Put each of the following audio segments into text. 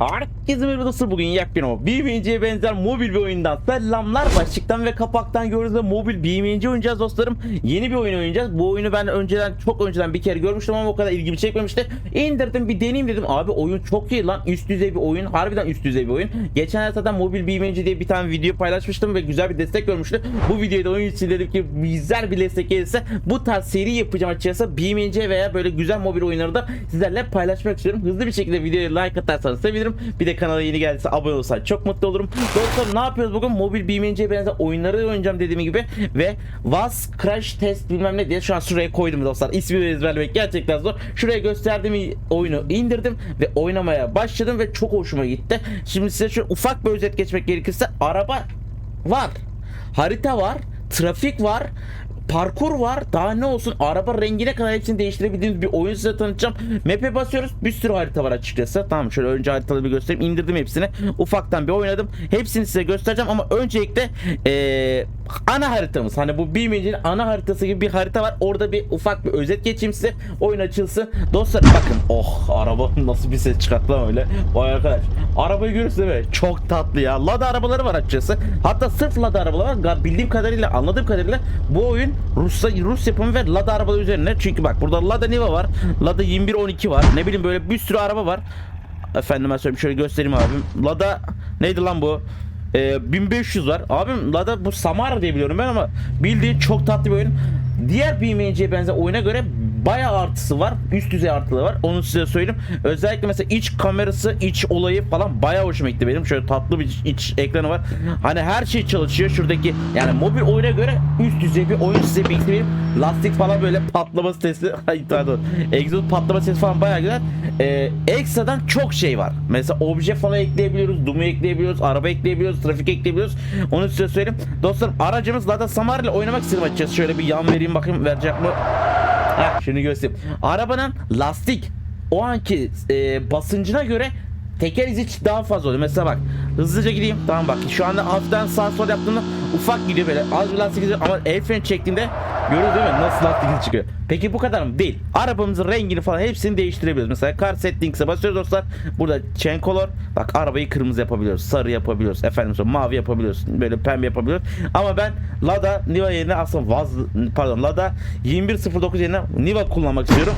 Herkese merhaba dostlar bugün? Ama BMC'ye benzer mobil bir oyundan selamlar. Başlıktan ve kapaktan gördüğünüz gibi mobil BMC oynayacağız dostlarım. Yeni bir oyun oynayacağız. Bu oyunu ben önceden çok önceden bir kere görmüştüm ama o kadar ilgimi çekmemişti. İndirdim bir deneyeyim dedim. Abi oyun çok iyi lan. Üst düzey bir oyun. Harbiden üst düzey bir oyun. Geçen zaten mobil BMC diye bir tane video paylaşmıştım ve güzel bir destek görmüştü. Bu videoda oyun için dedim ki güzel bir destek gelirse bu tarz seri yapacağım açıkçası. BMC veya böyle güzel mobil oyunları da sizlerle paylaşmak istiyorum. Hızlı bir şekilde videoya like atarsanız sevinirim bir de kanala yeni geldiyse abone olursanız çok mutlu olurum. Dostlar ne yapıyoruz bugün? Mobil BMC'ye benzer oyunları oynayacağım dediğim gibi ve Was Crash Test bilmem ne diye şu an şuraya koydum dostlar. İsmini ezberlemek gerçekten zor. Şuraya gösterdiğim oyunu indirdim ve oynamaya başladım ve çok hoşuma gitti. Şimdi size şu ufak bir özet geçmek gerekirse araba var. Harita var. Trafik var. Parkur var. Daha ne olsun? Araba rengine kadar hepsini değiştirebildiğimiz bir oyun size tanıtacağım. Map'e basıyoruz. Bir sürü harita var açıkçası. Tamam şöyle önce haritaları bir göstereyim. İndirdim hepsini. Ufaktan bir oynadım. Hepsini size göstereceğim ama öncelikle eee, ana haritamız. Hani bu BMC'nin ana haritası gibi bir harita var. Orada bir ufak bir özet geçeyim size. Oyun açılsın. Dostlar bakın. Oh araba nasıl bir ses çıkarttı öyle. Vay arkadaş. Arabayı görürsün değil mi? Çok tatlı ya. Lada arabaları var açıkçası. Hatta sırf Lada arabalar var. Bildiğim kadarıyla anladığım kadarıyla bu oyun Rus, Rus yapımı ve Lada arabaları üzerine. Çünkü bak burada Lada Niva var. Lada 2112 var. Ne bileyim böyle bir sürü araba var. Efendime söyleyeyim şöyle göstereyim abim. Lada neydi lan bu? Ee, 1500 var. Abim Lada bu Samara diye biliyorum ben ama bildiğin çok tatlı bir oyun. Diğer BMC'ye benzer oyuna göre bayağı artısı var. Üst düzey artıları var. Onu size söyleyeyim. Özellikle mesela iç kamerası, iç olayı falan bayağı hoşuma gitti benim. Şöyle tatlı bir iç ekranı var. Hani her şey çalışıyor. Şuradaki yani mobil oyuna göre üst düzey bir oyun size bildireyim. Lastik falan böyle patlama sesi. Ay pardon. Egzoz patlama sesi falan bayağı güzel. Ee, ekstradan çok şey var. Mesela obje falan ekleyebiliyoruz. Dumu ekleyebiliyoruz. Araba ekleyebiliyoruz. Trafik ekleyebiliyoruz. Onu size söyleyeyim. Dostlarım aracımız zaten Samar ile oynamak istedim açıkçası. Şöyle bir yan vereyim bakayım verecek mi? Heh, şunu göstereyim. Arabanın lastik o anki e, basıncına göre teker izi daha fazla oluyor. Mesela bak hızlıca gideyim. Tamam bak şu anda hafiften sağ sol yaptığımda ufak gidiyor böyle. Az bir lastik izi ama el freni çektiğinde görüyoruz değil mi? Nasıl lastik izi çıkıyor. Peki bu kadar mı? Değil. Arabamızın rengini falan hepsini değiştirebiliyoruz. Mesela car settings'e basıyoruz dostlar. Burada chain color. Bak arabayı kırmızı yapabiliyoruz. Sarı yapabiliyoruz. Efendim mavi yapabiliyoruz. Böyle pembe yapabiliyoruz. Ama ben Lada Niva yerine aslında Vaz pardon Lada 2109 yerine Niva kullanmak istiyorum.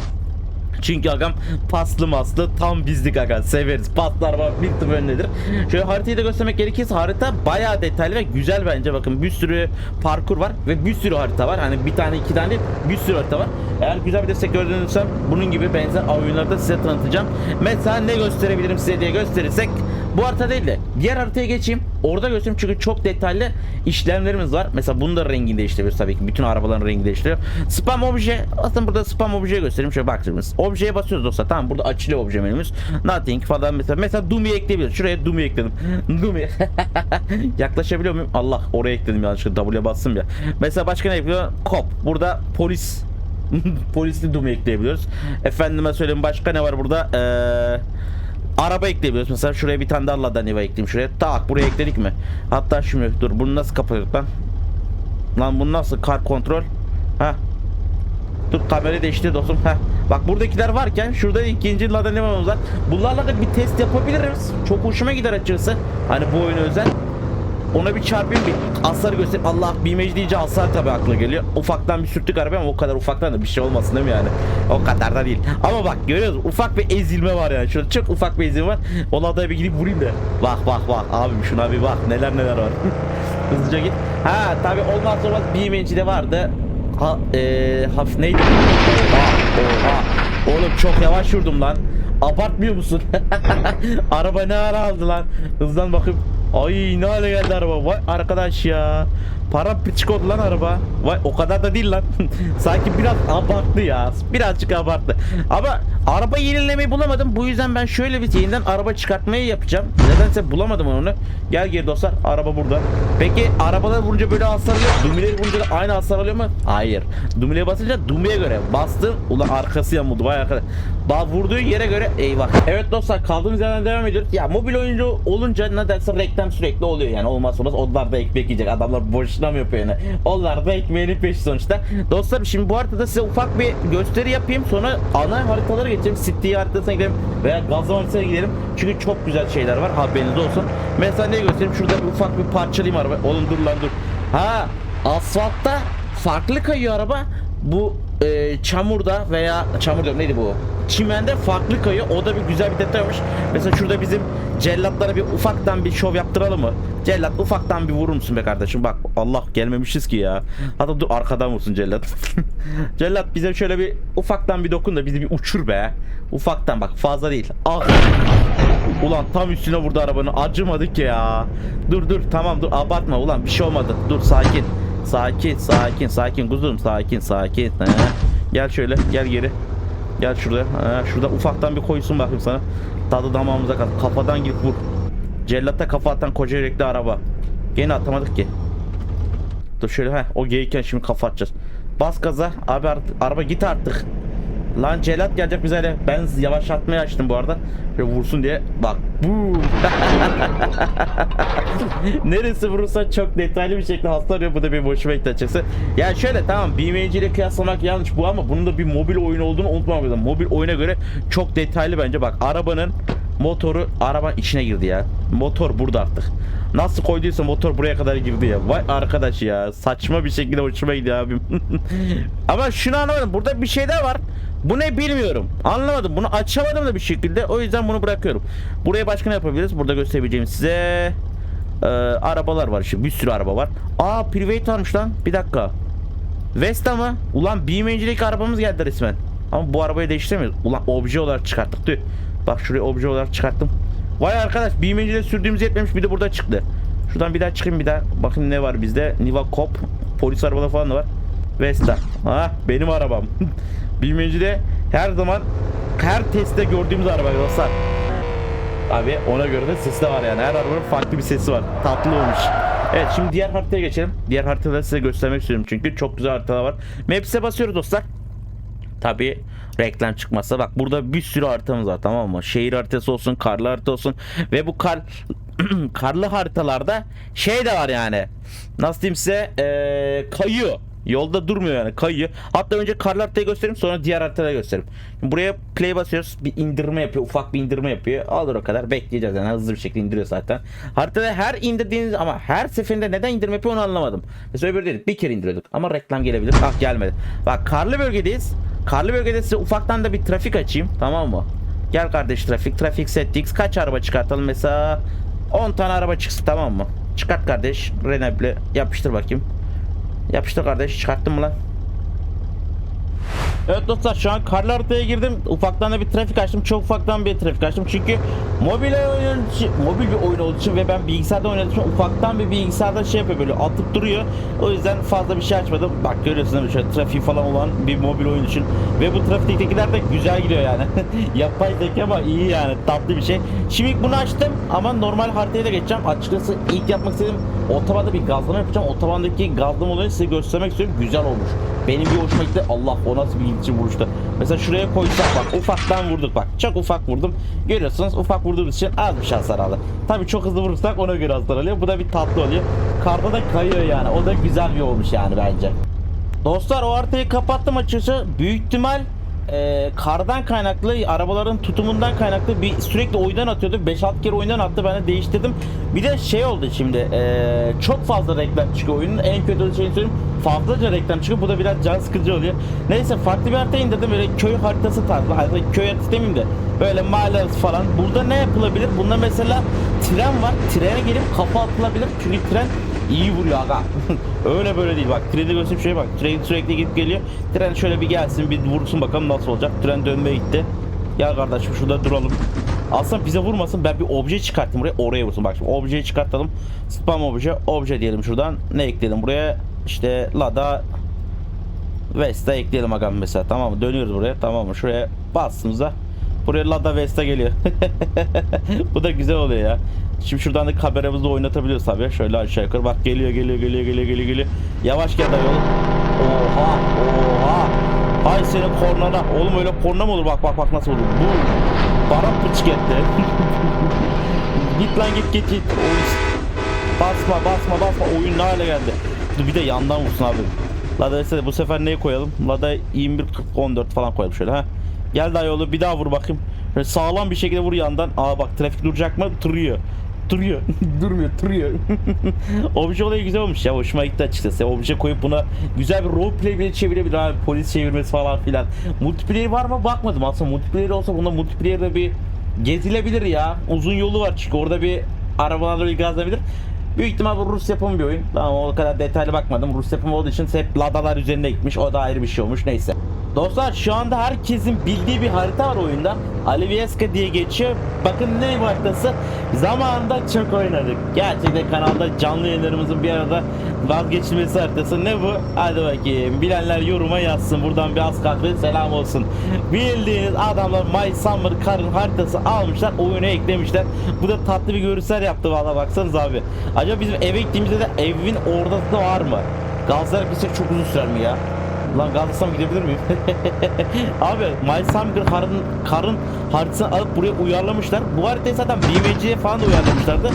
Çünkü agam paslı maslı tam bizlik aga severiz. Paslar var bir tık öndedir. Şöyle haritayı da göstermek gerekirse harita bayağı detaylı ve güzel bence bakın bir sürü parkur var ve bir sürü harita var. Hani bir tane iki tane değil bir sürü harita var. Eğer güzel bir destek gördüğünüzde bunun gibi benzer oyunları da size tanıtacağım. Mesela ne gösterebilirim size diye gösterirsek bu harita değil de diğer haritaya geçeyim. Orada göstereyim çünkü çok detaylı işlemlerimiz var. Mesela bunu da rengini değiştiriyoruz tabii ki. Bütün arabaların rengi değiştiriyor. Spam obje. Aslında burada spam objeyi göstereyim. Şöyle baktığımız. Objeye basıyoruz dostlar. Tamam burada açılıyor obje menümüz. Nothing falan mesela. Mesela Doom'i ekleyebiliriz. Şuraya Doom'i ekledim. Doom'i. Yaklaşabiliyor muyum? Allah oraya ekledim yanlışlıkla. W'ye bastım ya. Mesela başka ne yapıyor? Cop. Burada polis. Polisli Doom'i ekleyebiliyoruz. Efendime söyleyeyim başka ne var burada? Eee araba ekleyebiliyoruz. Mesela şuraya bir tane daha Lada Niva ekleyeyim şuraya. Tak buraya ekledik mi? Hatta şimdi dur bunu nasıl kapatıyorduk lan? Lan bunu nasıl kar kontrol? Ha. Dur kamerayı değiştir dostum. Ha. Bak buradakiler varken şurada ikinci Lada Niva'mız var. Bunlarla da bir test yapabiliriz. Çok hoşuma gider açıkçası. Hani bu oyuna özel. Ona bir çarpayım bir hasarı göstereyim. Allah BMC deyince hasar tabi akla geliyor. Ufaktan bir sürttük araba ama o kadar ufaktan da bir şey olmasın değil mi yani? O kadar da değil. Ama bak görüyoruz ufak bir ezilme var yani. Şurada çok ufak bir ezilme var. O ladaya bir gidip vurayım da. Bak bak bak abim şuna bir bak neler neler var. Hızlıca git. Ha tabi olmazsa olmaz BMC'de vardı. Ha, ee, hafif neydi? Oha, oha. Oğlum çok yavaş vurdum lan. Abartmıyor musun? araba ne ara aldı lan? Hızdan bakıp Ay ne hale geldi araba. Vay arkadaş ya. Para piçik oldu lan araba. Vay o kadar da değil lan. Sanki biraz abarttı ya. Birazcık abarttı. Ama araba yenilemeyi bulamadım. Bu yüzden ben şöyle bir yeniden araba çıkartmayı yapacağım. Nedense bulamadım onu. Gel geri dostlar. Araba burada. Peki arabalar vurunca böyle hasar alıyor. Dumileri vurunca da aynı hasar alıyor mu? Hayır. Dumileye basınca dumiye göre. Bastın. Ulan arkası yamuldu. Vay arkadaş. Ba vurduğu yere göre eyvah. Evet dostlar kaldığımız yerden devam ediyoruz. Ya mobil oyuncu olunca ne derse reklam sürekli oluyor yani. Olmazsa olmaz onlar da ekmek yiyecek. Adamlar boş reklam yapıyor yani. Onlar da ekmeğinin peşi sonuçta. Dostlarım şimdi bu haritada size ufak bir gösteri yapayım. Sonra ana haritalara geçelim. City haritasına gidelim veya gazlama haritasına gidelim. Çünkü çok güzel şeyler var. Haberiniz olsun. Mesela ne göstereyim? Şurada bir ufak bir parçalayayım araba. Oğlum dur lan dur. Ha asfaltta farklı kayıyor araba. Bu e, çamurda veya çamur diyorum neydi bu? Çimende farklı kayıyor. O da bir güzel bir detaymış. Mesela şurada bizim cellatlara bir ufaktan bir şov yaptıralım mı? Cellat ufaktan bir vurur musun be kardeşim? Bak Allah gelmemişiz ki ya. Hatta dur arkadan vursun cellat. cellat bize şöyle bir ufaktan bir dokun da bizi bir uçur be. Ufaktan bak fazla değil. Ah. Ulan tam üstüne vurdu arabanın. Acımadık ya. Dur dur tamam dur abartma ulan bir şey olmadı. Dur sakin. Sakin sakin sakin kuzum sakin sakin. He. Gel şöyle gel geri. Gel şurada. He, şurada ufaktan bir koysun bakayım sana. Tadı damağımıza kal. Kafadan gidip vur. Cellata kafa atan koca yürekli araba. Gene atamadık ki. Dur şöyle ha o geyikken şimdi kafa atacağız. Bas gaza abi artık, araba git artık. Lan celat gelecek bize hele. Ben yavaşlatmayı açtım bu arada. Şöyle vursun diye. Bak. Bu. Neresi vurursa çok detaylı bir şekilde hastalıyor. Bu da bir hoşuma gitti açıkçası. Yani şöyle tamam BMWC ile kıyaslamak yanlış bu ama bunun da bir mobil oyun olduğunu unutmamak lazım. Mobil oyuna göre çok detaylı bence. Bak arabanın motoru arabanın içine girdi ya. Motor burada artık. Nasıl koyduysa motor buraya kadar girdi ya. Vay arkadaş ya. Saçma bir şekilde hoşuma gidiyor abim. Ama şunu anlamadım. Burada bir şey daha var. Bu ne bilmiyorum. Anlamadım. Bunu açamadım da bir şekilde. O yüzden bunu bırakıyorum. Buraya başka ne yapabiliriz? Burada gösterebileceğim size ee, arabalar var işte. Bir sürü araba var. Aa private varmış lan. Bir dakika. Vesta mı? Ulan BMW'cilik arabamız geldi resmen. Ama bu arabayı değiştiremiyoruz. Ulan obje olarak çıkarttık. Tüh. Bak şuraya obje olarak çıkarttım. Vay arkadaş BMW'de sürdüğümüz yetmemiş bir de burada çıktı. Şuradan bir daha çıkayım bir daha. Bakın ne var bizde. Niva Cop. Polis arabaları falan da var. Vesta. Ha benim arabam. BMW'de her zaman her testte gördüğümüz araba dostlar. Abi ona göre de sesi de var yani. Her arabanın farklı bir sesi var. Tatlı olmuş. Evet şimdi diğer haritaya geçelim. Diğer haritaları size göstermek istiyorum çünkü çok güzel haritalar var. Maps'e basıyoruz dostlar. Tabi reklam çıkmazsa bak burada bir sürü haritamız var tamam mı? Şehir haritası olsun, karlı harita olsun ve bu kar karlı haritalarda şey de var yani. Nasıl diyeyim size? Ee, kayıyor. Yolda durmuyor yani kayıyor. Hatta önce karlı haritayı göstereyim sonra diğer haritayı göstereyim. Buraya play basıyoruz. Bir indirme yapıyor. Ufak bir indirme yapıyor. Alır o kadar. Bekleyeceğiz yani hızlı bir şekilde indiriyor zaten. Haritada her indirdiğiniz ama her seferinde neden indirme yapıyor onu anlamadım. Mesela öbür değil. Bir kere indiriyorduk. Ama reklam gelebilir. Ah gelmedi. Bak karlı bölgedeyiz. Karlı bölgede size ufaktan da bir trafik açayım. Tamam mı? Gel kardeş trafik. Trafik settings. Kaç araba çıkartalım? Mesela 10 tane araba çıksın tamam mı? Çıkart kardeş. Renable yapıştır bakayım. Yapıştır kardeş. Çıkarttın mı lan? Evet dostlar şu an karlı haritaya girdim. Ufaktan da bir trafik açtım. Çok ufaktan bir trafik açtım. Çünkü mobil oyun mobil bir oyun olduğu için ve ben bilgisayarda oynadığım için ufaktan bir bilgisayarda şey yapıyor böyle atıp duruyor. O yüzden fazla bir şey açmadım. Bak görüyorsunuz şöyle trafiği falan olan bir mobil oyun için. Ve bu trafiktekiler de güzel gidiyor yani. Yapay zeka ama iyi yani tatlı bir şey. Şimdi bunu açtım ama normal haritaya da geçeceğim. Açıkçası ilk yapmak istediğim otobanda bir gazlama yapacağım. Otobandaki gazlama olayını size göstermek istiyorum. Güzel olmuş. Benim bir hoşuma gitti. Allah o nasıl bir ilginç vuruştu. Mesela şuraya koysak bak ufaktan vurduk bak. Çok ufak vurdum. Görüyorsunuz ufak vurduğumuz için az bir hasar aldı. Tabii çok hızlı vurursak ona göre hasar alıyor. Bu da bir tatlı oluyor. Karda da kayıyor yani. O da güzel bir olmuş yani bence. Dostlar o haritayı kapattım açıkçası. Büyük ihtimal e, kardan kaynaklı arabaların tutumundan kaynaklı bir sürekli oyundan atıyordu. 5-6 kere oyundan attı ben de değiştirdim. Bir de şey oldu şimdi e, çok fazla reklam çıkıyor oyunun. En kötü şeyini söyleyeyim fazlaca reklam çıkıyor. Bu da biraz can sıkıcı oluyor. Neyse farklı bir harita indirdim böyle köy haritası tarzı. Hatta köy haritası demeyeyim de böyle mahalle falan. Burada ne yapılabilir? Bunda mesela tren var. Trene gelip kafa atılabilir. Çünkü tren iyi vuruyor aga. Öyle böyle değil bak. Treni göstereyim şöyle bak. Tren sürekli gidip geliyor. Tren şöyle bir gelsin bir vursun bakalım nasıl olacak. Tren dönmeye gitti. Gel kardeşim şurada duralım. Aslında bize vurmasın ben bir obje çıkarttım buraya oraya vursun. Bak şimdi objeyi çıkartalım. Spam obje. Obje diyelim şuradan. Ne ekleyelim buraya? İşte Lada Vesta ekleyelim agam mesela tamam mı? Dönüyoruz buraya tamam mı? Şuraya bastığımızda buraya Lada Vesta geliyor. Bu da güzel oluyor ya. Şimdi şuradan da kameramızı oynatabiliyoruz tabii. Şöyle aşağı yukarı bak geliyor geliyor geliyor geliyor geliyor geliyor. Yavaş gel dayı oğlum. Oha oha. Hay senin kornana. Oğlum öyle korna mı olur? Bak bak bak nasıl olur. Bu. Baran pıçık etti. git lan git git git. Basma basma basma oyun ne hale geldi. bir de yandan vursun abi. Lada bu sefer neyi koyalım? Lada 21 40, 14 falan koyalım şöyle ha. Gel daha yolu bir daha vur bakayım. Böyle sağlam bir şekilde vur yandan. Aa bak trafik duracak mı? Duruyor. Duruyor. Durmuyor, duruyor. obje olayı güzel olmuş ya. Hoşuma gitti açıkçası. Obje koyup buna güzel bir roleplay bile çevirebilir abi. Polis çevirmesi falan filan. Multiplayer var mı? Bakmadım. Aslında multiplayer olsa bunda multiplayer'de bir gezilebilir ya. Uzun yolu var çünkü orada bir arabalarla bir gazlayabilir. Büyük ihtimal bu Rus yapımı bir oyun. Tamam o kadar detaylı bakmadım. Rus yapımı olduğu için hep ladalar üzerinde gitmiş. O da ayrı bir şey olmuş. Neyse. Dostlar şu anda herkesin bildiği bir harita var oyunda. Alivieska diye geçiyor. Bakın ne haritası? Zamanında çok oynadık. Gerçekten kanalda canlı yayınlarımızın bir arada vazgeçilmesi haritası. Ne bu? Hadi bakayım. Bilenler yoruma yazsın. Buradan bir az kahve selam olsun. Bildiğiniz adamlar My Summer Car'ın haritası almışlar. Oyuna eklemişler. Bu da tatlı bir görüntüler yaptı valla baksanız abi. Acaba bizim eve gittiğimizde de evin orada da var mı? Gazlar gitsek çok uzun sürer mi ya? Lan Galatasaray'a gidebilir miyim? Abi My Summer karın, karın haritasını alıp buraya uyarlamışlar. Bu haritayı zaten BMC'ye falan da uyarlamışlardı.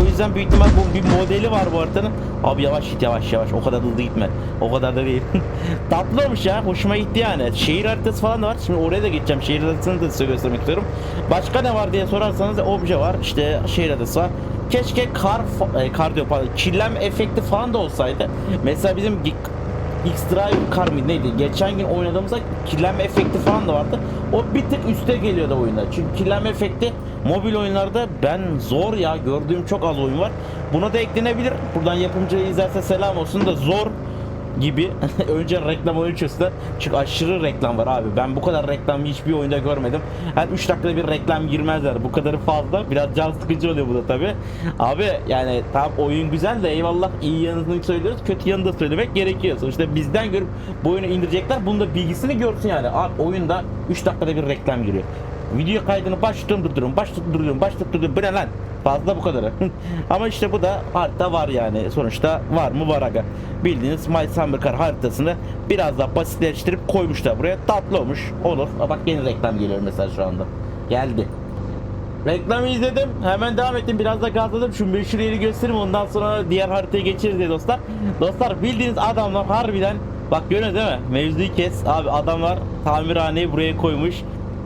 O yüzden büyük ihtimal bu bir modeli var bu haritanın. Abi yavaş git yavaş yavaş. O kadar hızlı gitme. O kadar da değil. Tatlı olmuş ya. Hoşuma gitti yani. Şehir haritası falan da var. Şimdi oraya da gideceğim. Şehir haritasını da size göstermek istiyorum. Başka ne var diye sorarsanız obje var. İşte şehir haritası var. Keşke kar, e, kar diyor pardon, kirlenme efekti falan da olsaydı. Mesela bizim X-Drive Car mı neydi? Geçen gün oynadığımızda kirlenme efekti falan da vardı. O bir tık üste geliyordu oyunda. Çünkü kirlenme efekti mobil oyunlarda ben zor ya gördüğüm çok az oyun var. Buna da eklenebilir. Buradan yapımcıyı izlerse selam olsun da zor gibi önce reklam oyun çözsün. Çünkü aşırı reklam var abi. Ben bu kadar reklam hiçbir oyunda görmedim. Her 3 dakikada bir reklam girmezler. Bu kadarı fazla. Biraz can sıkıcı oluyor bu da tabi. Abi yani tam oyun güzel de eyvallah iyi yanını söylüyoruz. Kötü yanını da söylemek gerekiyor. Sonuçta bizden görüp bu oyunu indirecekler. Bunun da bilgisini görsün yani. Abi oyunda 3 dakikada bir reklam giriyor. Video kaydını başlatıyorum durduruyorum, başlatıyorum durduruyorum, başlatıyorum durduruyorum. Bu lan? Fazla bu kadarı. Ama işte bu da harita var yani. Sonuçta var mı var aga. Bildiğiniz My Summer Car haritasını biraz daha basitleştirip koymuşlar buraya. Tatlı olmuş. Olur. Aa, bak yeni reklam geliyor mesela şu anda. Geldi. Reklamı izledim. Hemen devam ettim. Biraz da gazladım. Şu meşhur yeri göstereyim. Ondan sonra diğer haritaya geçeriz diye dostlar. Dostlar bildiğiniz adamlar harbiden Bak görüyorsun değil mi? Mevzuyu kes. Abi adamlar tamirhaneyi buraya koymuş.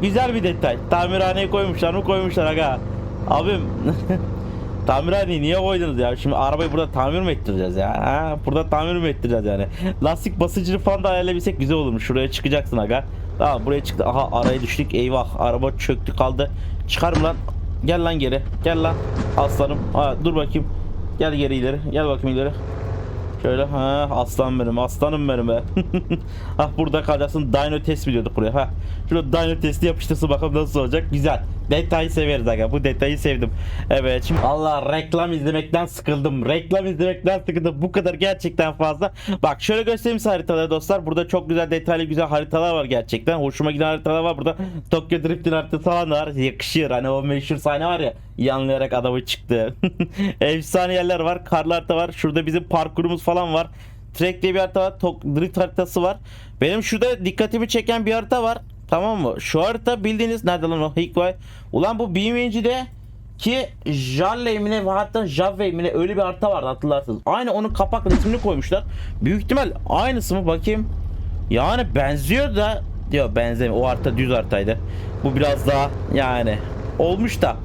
Güzel bir detay. Tamirhaneye koymuşlar mı koymuşlar aga. Abim Tamirhaneyi niye koydunuz ya? Şimdi arabayı burada tamir mi ettireceğiz ya? Ha? Burada tamir mi ettireceğiz yani? Lastik basıcını falan da ayarlayabilsek güzel olurmuş. Şuraya çıkacaksın aga. Tamam buraya çıktı. Aha araya düştük. Eyvah. Araba çöktü kaldı. Çıkar mı lan? Gel lan geri. Gel lan. Aslanım. Ha, dur bakayım. Gel geri ileri. Gel bakayım ileri. Şöyle ha aslan benim aslanım benim be. ah burada kalacaksın dyno test mi diyorduk buraya ha. Şurada dyno testi yapıştırsın bakalım nasıl olacak. Güzel. Detayı severiz aga. Bu detayı sevdim. Evet şimdi Allah reklam izlemekten sıkıldım. Reklam izlemekten sıkıldım. Bu kadar gerçekten fazla. Bak şöyle göstereyim size haritaları dostlar. Burada çok güzel detaylı güzel haritalar var gerçekten. Hoşuma giden haritalar var burada. Tokyo Drift'in haritası falan da var. Yakışır. Hani o meşhur sahne var ya. Yanlayarak adamı çıktı. Efsane yerler var. Karlı harita var. Şurada bizim parkurumuz falan var. Trek diye bir harita var. Tok Drift haritası var. Benim şurada dikkatimi çeken bir harita var. Tamam mı? Şu harita bildiğiniz nerede lan o Hikvay? Ulan bu BMW'de ki Jalley mi ne hatta Javey mi öyle bir harita vardı hatırlarsınız. Aynı onun kapak resmini koymuşlar. Büyük ihtimal aynısı mı bakayım. Yani benziyor da diyor benzemiyor. O harita düz haritaydı. Bu biraz daha yani olmuş da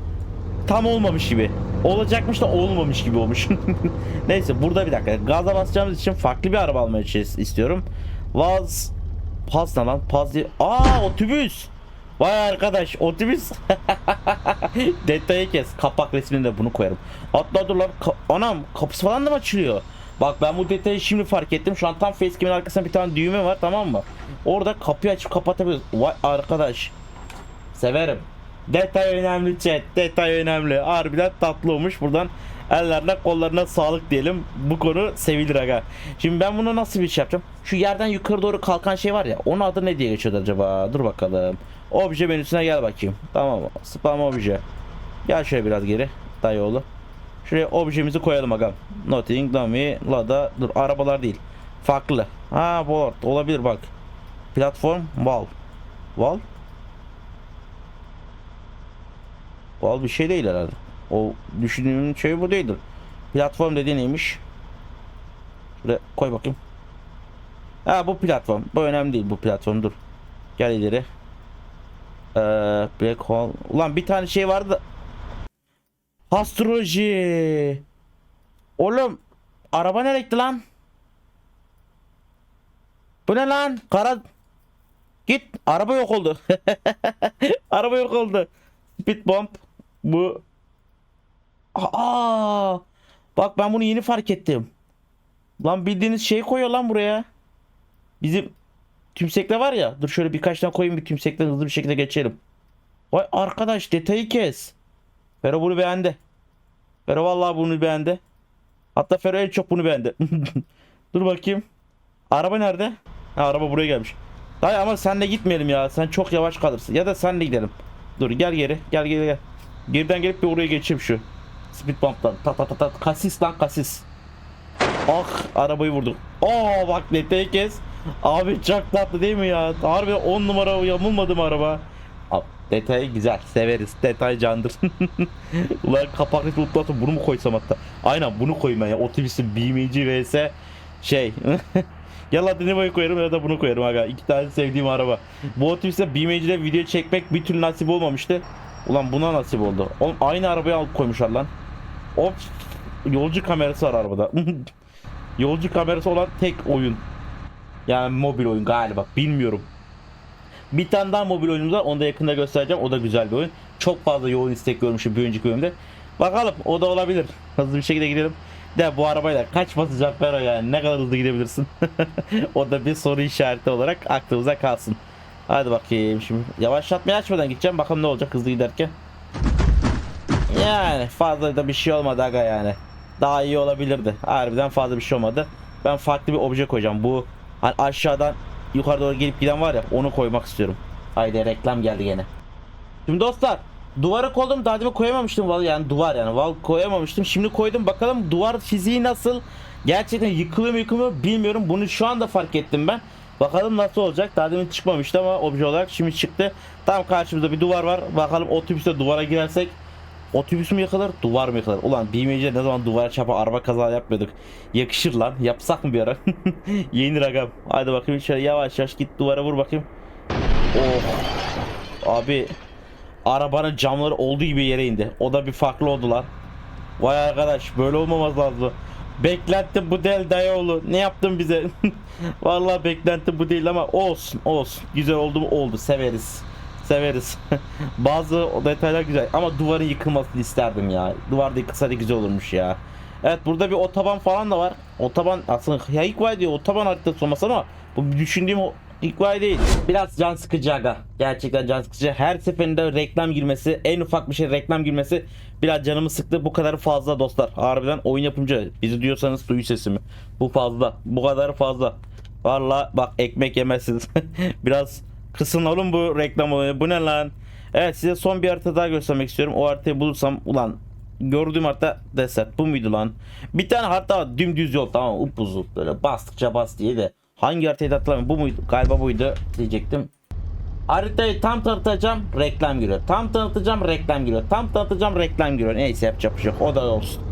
tam olmamış gibi. Olacakmış da olmamış gibi olmuş. Neyse burada bir dakika. Gaza basacağımız için farklı bir araba almayı istiyorum. Vaz Paz ne lan? Paz değil. Aa otobüs. Vay arkadaş otobüs. Detayı kes. Kapak resmini de bunu koyarım. Hatta dur lan. Ka- Anam kapısı falan da mı açılıyor? Bak ben bu detayı şimdi fark ettim. Şu an tam facecam'in arkasında bir tane düğme var tamam mı? Orada kapıyı açıp kapatabiliyoruz. Vay arkadaş. Severim. Detay önemli chat. Detay önemli. Harbiden tatlı olmuş. Buradan ellerine kollarına sağlık diyelim. Bu konu sevilir aga. Şimdi ben bunu nasıl bir şey yapacağım? Şu yerden yukarı doğru kalkan şey var ya. Onun adı ne diye geçiyordu acaba? Dur bakalım. Obje menüsüne gel bakayım. Tamam mı? Spam obje. Gel şöyle biraz geri. Dayıoğlu. Şuraya objemizi koyalım agam. Nothing, dummy, lada. Dur arabalar değil. Farklı. Ha board olabilir bak. Platform, wall. Wall? Wall bir şey değil herhalde. O düşündüğüm şey bu değildir. Platform dediği neymiş? Buraya koy bakayım. Ha bu platform. Bu önemli değil bu platform dur. Gel ileri. Ee, Black Hole. Ulan bir tane şey vardı. Astroloji. Oğlum araba nereye lan? Bu ne lan? Kara Git araba yok oldu. araba yok oldu. Speed bump bu Aa! Bak ben bunu yeni fark ettim. Lan bildiğiniz şey koyuyor lan buraya. Bizim tümsekle var ya. Dur şöyle birkaç tane koyayım bir tümsekle hızlı bir şekilde geçelim. Vay arkadaş detayı kes. Fero bunu beğendi. Fero vallahi bunu beğendi. Hatta Fero en çok bunu beğendi. Dur bakayım. Araba nerede? Ha araba buraya gelmiş. Dayı ama senle gitmeyelim ya. Sen çok yavaş kalırsın. Ya da senle gidelim. Dur gel geri. Gel geri gel. Geriden gelip bir oraya geçeyim şu. Speed bump'tan. Ta ta ta ta. Kasis lan kasis. Ah arabayı vurduk. Oo bak detayı kes. Abi çok tatlı değil mi ya? Harbi 10 numara yamulmadı mı araba? Abi, detayı güzel. Severiz. Detay candır. Ulan kapaklı tutlatın bunu mu koysam hatta? Aynen bunu ben ya. Otobüsün BMG vs şey. ya Ladinivo'yu koyarım ya da bunu koyarım aga. İki tane sevdiğim araba. Bu otobüste BMG'de video çekmek bir türlü nasip olmamıştı. Ulan buna nasip oldu. Oğlum aynı arabayı alıp koymuşlar lan. Hop. Yolcu kamerası var arabada. Yolcu kamerası olan tek oyun. Yani mobil oyun galiba. Bilmiyorum. Bir tane daha mobil oyunumuz var. Onu da yakında göstereceğim. O da güzel bir oyun. Çok fazla yoğun istek görmüşüm bir önceki bölümde. Bakalım o da olabilir. Hızlı bir şekilde gidelim. De bu arabayla kaç basacak Fero yani ne kadar hızlı gidebilirsin? o da bir soru işareti olarak aklımıza kalsın. Hadi bakayım şimdi yavaşlatmayı açmadan gideceğim bakalım ne olacak hızlı giderken. Yani fazla da bir şey olmadı aga yani. Daha iyi olabilirdi. Harbiden fazla bir şey olmadı. Ben farklı bir obje koyacağım. Bu hani aşağıdan yukarı doğru gelip giden var ya onu koymak istiyorum. Haydi reklam geldi gene. Şimdi dostlar duvarı koydum daha demin koyamamıştım vallahi yani duvar yani val koyamamıştım. Şimdi koydum bakalım duvar fiziği nasıl? Gerçekten yıkılıyor mu yıkılmıyor bilmiyorum. Bunu şu anda fark ettim ben. Bakalım nasıl olacak. Daha demin çıkmamıştı ama obje olarak şimdi çıktı. Tam karşımızda bir duvar var. Bakalım otobüste duvara girersek Otobüs mü yıkılır, duvar mı yıkılır? Ulan BMW'de ne zaman duvar çapa araba kaza yapmıyorduk. Yakışır lan. Yapsak mı bir ara? Yeni ragam. Hadi bakayım şöyle yavaş yavaş git duvara vur bakayım. Oh. Abi arabanın camları olduğu gibi yere indi. O da bir farklı oldu lan. Vay arkadaş böyle olmamaz lazım. Beklentim bu değil dayıoğlu. Ne yaptın bize? Vallahi beklentim bu değil ama olsun olsun. Güzel oldu mu oldu. Severiz severiz. Bazı o detaylar güzel ama duvarın yıkılmasını isterdim ya. Duvar da yıkılsaydı güzel olurmuş ya. Evet burada bir otoban falan da var. Otoban aslında ya Hikvay diyor otoban haritası olmasa ama bu düşündüğüm o Hikvay değil. Biraz can sıkıcı aga. Gerçekten can sıkıcı. Her seferinde reklam girmesi, en ufak bir şey reklam girmesi biraz canımı sıktı. Bu kadar fazla dostlar. Harbiden oyun yapımcı. Bizi diyorsanız duyu sesimi. Bu fazla. Bu kadar fazla. Valla bak ekmek yemezsiniz. biraz Kısın oğlum bu reklam olayı. Bu ne lan? Evet size son bir harita daha göstermek istiyorum. O haritayı bulursam ulan gördüğüm harita desert bu muydu lan? Bir tane harita dümdüz yol tamam upuzun böyle bastıkça bas diye de. Hangi haritayı da hatırlamıyorum. Bu muydu? Galiba buydu diyecektim. Haritayı tam tanıtacağım reklam giriyor. Tam tanıtacağım reklam giriyor. Tam tanıtacağım reklam giriyor. Neyse yapacak bir şey yok. O da olsun.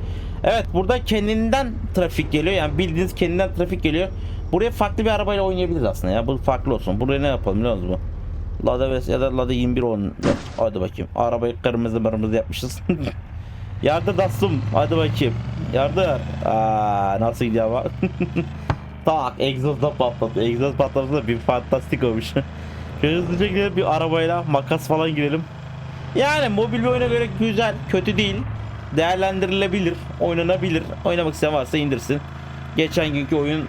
Evet burada kendinden trafik geliyor. Yani bildiğiniz kendinden trafik geliyor. Buraya farklı bir arabayla oynayabiliriz aslında ya. Bu farklı olsun. Buraya ne yapalım biliyor musunuz? Lada Vest ya da Lada 21 olun. Hadi bakayım. Arabayı kırmızı kırmızı yapmışız. Yardır dostum. Hadi bakayım. Yardır. Aa, nasıl gidiyor ama? tak egzozda patladı. Egzoz patladı da bir fantastik olmuş. Şöyle hızlıca gidelim bir arabayla makas falan girelim. Yani mobil bir oyuna göre güzel, kötü değil. Değerlendirilebilir, oynanabilir. Oynamak isteyen varsa indirsin. Geçen günkü oyun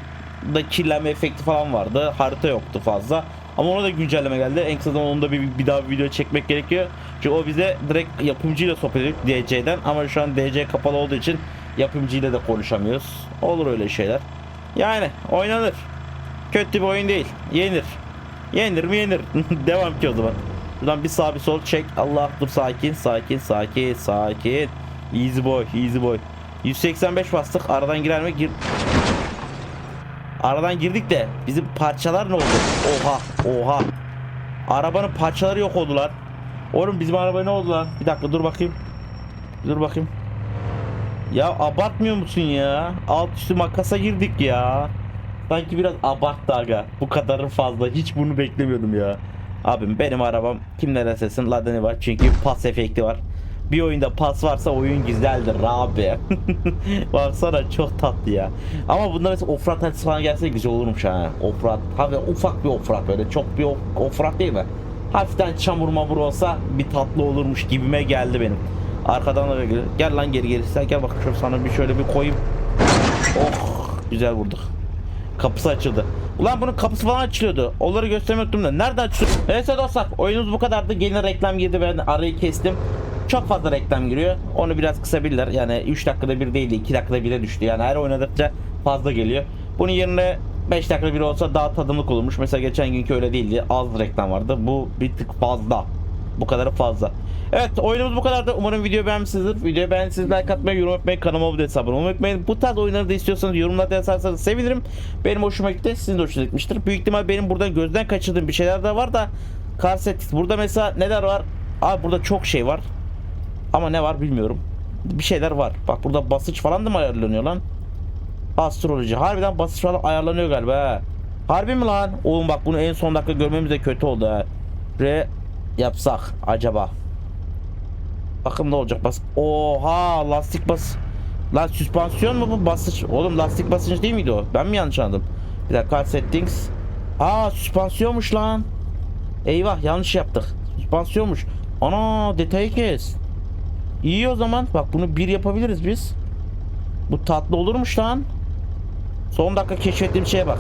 da kirlenme efekti falan vardı. Harita yoktu fazla. Ama ona da güncelleme geldi. En kısadan onu da bir, bir daha bir video çekmek gerekiyor. Çünkü o bize direkt yapımcıyla sohbet edip DC'den. Ama şu an DC kapalı olduğu için yapımcıyla da konuşamıyoruz. Olur öyle şeyler. Yani oynanır. Kötü bir oyun değil. Yenir. Yenir mi yenir. Devam ki o zaman. Buradan bir sağ bir sol çek. Allah dur sakin sakin sakin sakin. Easy boy easy boy. 185 bastık. Aradan girer mi? Gir. Aradan girdik de bizim parçalar ne oldu? Oha oha. Arabanın parçaları yok oldular. Oğlum bizim araba ne oldu lan? Bir dakika dur bakayım. Dur bakayım. Ya abartmıyor musun ya? Alt üstü makasa girdik ya. Sanki biraz abarttı aga. Bu kadarı fazla. Hiç bunu beklemiyordum ya. Abim benim arabam kimlere sesin ladeni var. Çünkü pas efekti var. Bir oyunda pas varsa oyun güzeldir abi. Baksana çok tatlı ya. Ama bunda mesela offroad haritası falan gelse güzel olurmuş ha. Offroad. Tabii ufak bir offroad böyle. Çok bir offroad değil mi? Hafiften çamur mamur olsa bir tatlı olurmuş gibime geldi benim. Arkadan da geliyor. Gel lan geri geri. Sen gel bak şöyle sana bir şöyle bir koyayım. Oh güzel vurduk. Kapısı açıldı. Ulan bunun kapısı falan açılıyordu. Onları göstermeyi unuttum da. Nerede açılıyor? Neyse dostlar oyunumuz bu kadardı. Gelin reklam girdi ben arayı kestim. Çok fazla reklam giriyor. Onu biraz kısabilirler. Yani 3 dakikada bir değil 2 dakikada bire düştü. Yani her oynadıkça fazla geliyor. Bunun yerine 5 dakikada bir olsa daha tadımlık olurmuş. Mesela geçen günkü öyle değildi. Az reklam vardı. Bu bir tık fazla. Bu kadarı fazla. Evet oyunumuz bu kadardı. Umarım video beğenmişsinizdir. Videoyu beğendiyseniz like atmayı, yorum etmeyi, kanalıma abone olmayı unutmayın. Bu tarz oyunları da istiyorsanız yorumlarda yazarsanız sevinirim. Benim hoşuma gitti. Sizin de hoşunuza gitmiştir. Büyük ihtimal benim burada gözden kaçırdığım bir şeyler de var da Karset. Burada mesela neler var? Abi burada çok şey var. Ama ne var bilmiyorum. Bir şeyler var. Bak burada basınç falan da mı ayarlanıyor lan? Astroloji. Harbiden basınç falan ayarlanıyor galiba ha. Harbi mi lan? Oğlum bak bunu en son dakika görmemiz de kötü oldu ha. Re yapsak acaba. Bakın ne olacak bas. Oha lastik bas. Lan süspansiyon mu bu basınç? Oğlum lastik basınç değil miydi o? Ben mi yanlış anladım? Bir dakika car settings. Aa süspansiyonmuş lan. Eyvah yanlış yaptık. Süspansiyonmuş. Ana detayı kes. İyi o zaman. Bak bunu bir yapabiliriz biz. Bu tatlı olurmuş lan. Son dakika keşfettiğim şeye bak.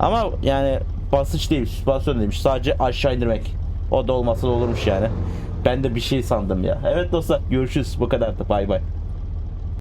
Ama yani basınç değil, süspansiyon demiş. Sadece aşağı indirmek. O da olmasa da olurmuş yani. Ben de bir şey sandım ya. Evet dostlar görüşürüz. Bu kadardı. Bay bay.